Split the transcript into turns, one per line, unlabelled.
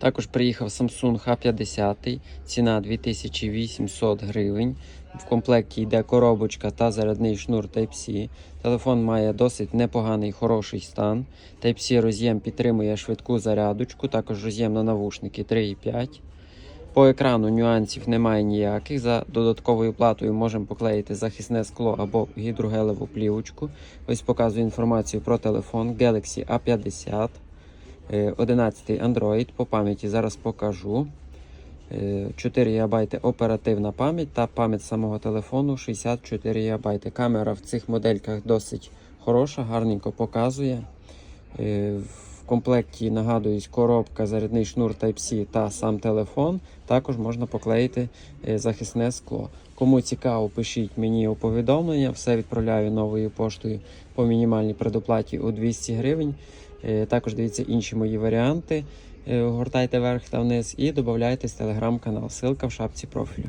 Також приїхав Samsung H50, ціна 2800 гривень. В комплекті йде коробочка та зарядний шнур Type-C. Телефон має досить непоганий хороший стан. Type-C роз'єм підтримує швидку зарядочку, також роз'єм на навушники 3,5. По екрану нюансів немає ніяких. За додатковою платою можемо поклеїти захисне скло або гідрогелеву плівочку. Ось показую інформацію про телефон Galaxy A50. Е, 11 Android по пам'яті зараз покажу. Е, 4 ГБ оперативна пам'ять та пам'ять самого телефону 64 ГБ. Камера в цих модельках досить хороша, гарненько показує. Комплекті нагадуюсь, коробка, зарядний шнур Type-C та сам телефон. Також можна поклеїти е, захисне скло. Кому цікаво, пишіть мені у повідомлення. Все відправляю новою поштою по мінімальній предоплаті у 200 гривень. Е, Також дивіться інші мої варіанти. Е, Гортайте вверх та вниз і додавайтесь в телеграм-канал. Ссылка в шапці профілю.